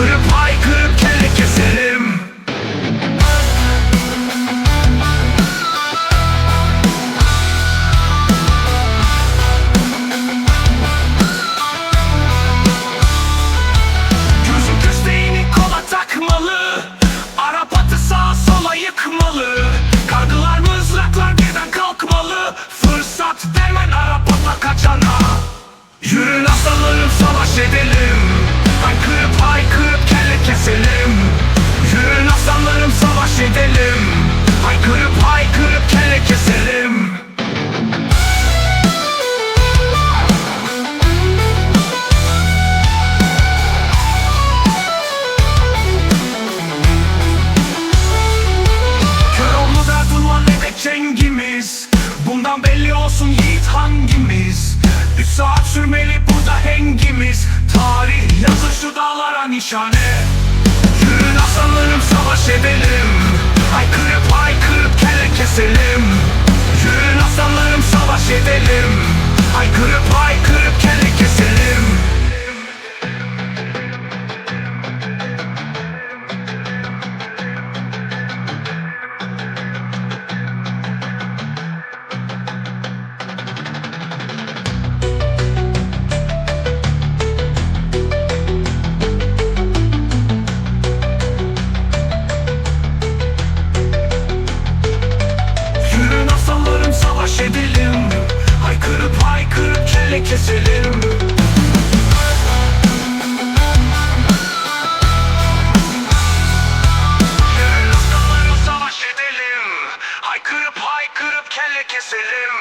could have hapishane Yürün aslanlarım savaş edelim. Haykırıp haykırıp kere keselim. Yürün aslanlarım savaş edelim. Haykırıp haykırıp kesilir mi? Noktalara savaş kelle keselim